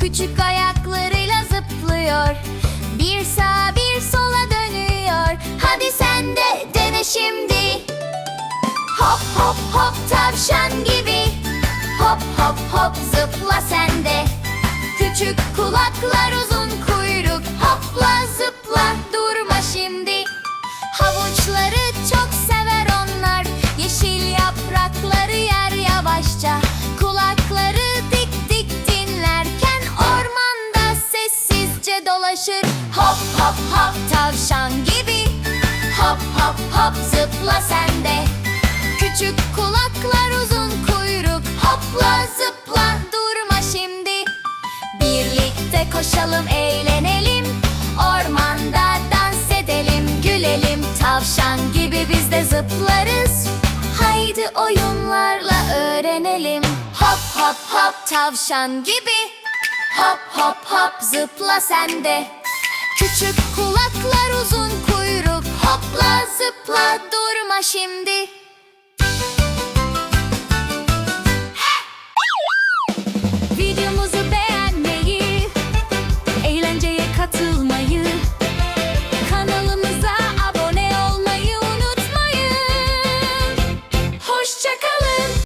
küçük ayaklarıyla zıplıyor. Bir sağa bir sola dönüyor. Hadi sen de dene şimdi. Hop hop hop tavşan gibi. Hop hop hop zıpla sen de. Küçük kulaklar uzun kuyruk. Hopla zıpla durma şimdi. Havuçları çok dolaşır. Hop hop hop tavşan gibi. Hop hop hop zıpla sen de. Küçük kulaklar uzun kuyruk. Hopla zıpla durma şimdi. Birlikte koşalım eğlenelim. Ormanda dans edelim gülelim. Tavşan gibi biz de zıplarız. Haydi oyunlarla öğrenelim. Hop hop hop tavşan gibi Hop hop hop zıpla sen de. Küçük kulaklar uzun kuyruk. Hopla zıpla durma şimdi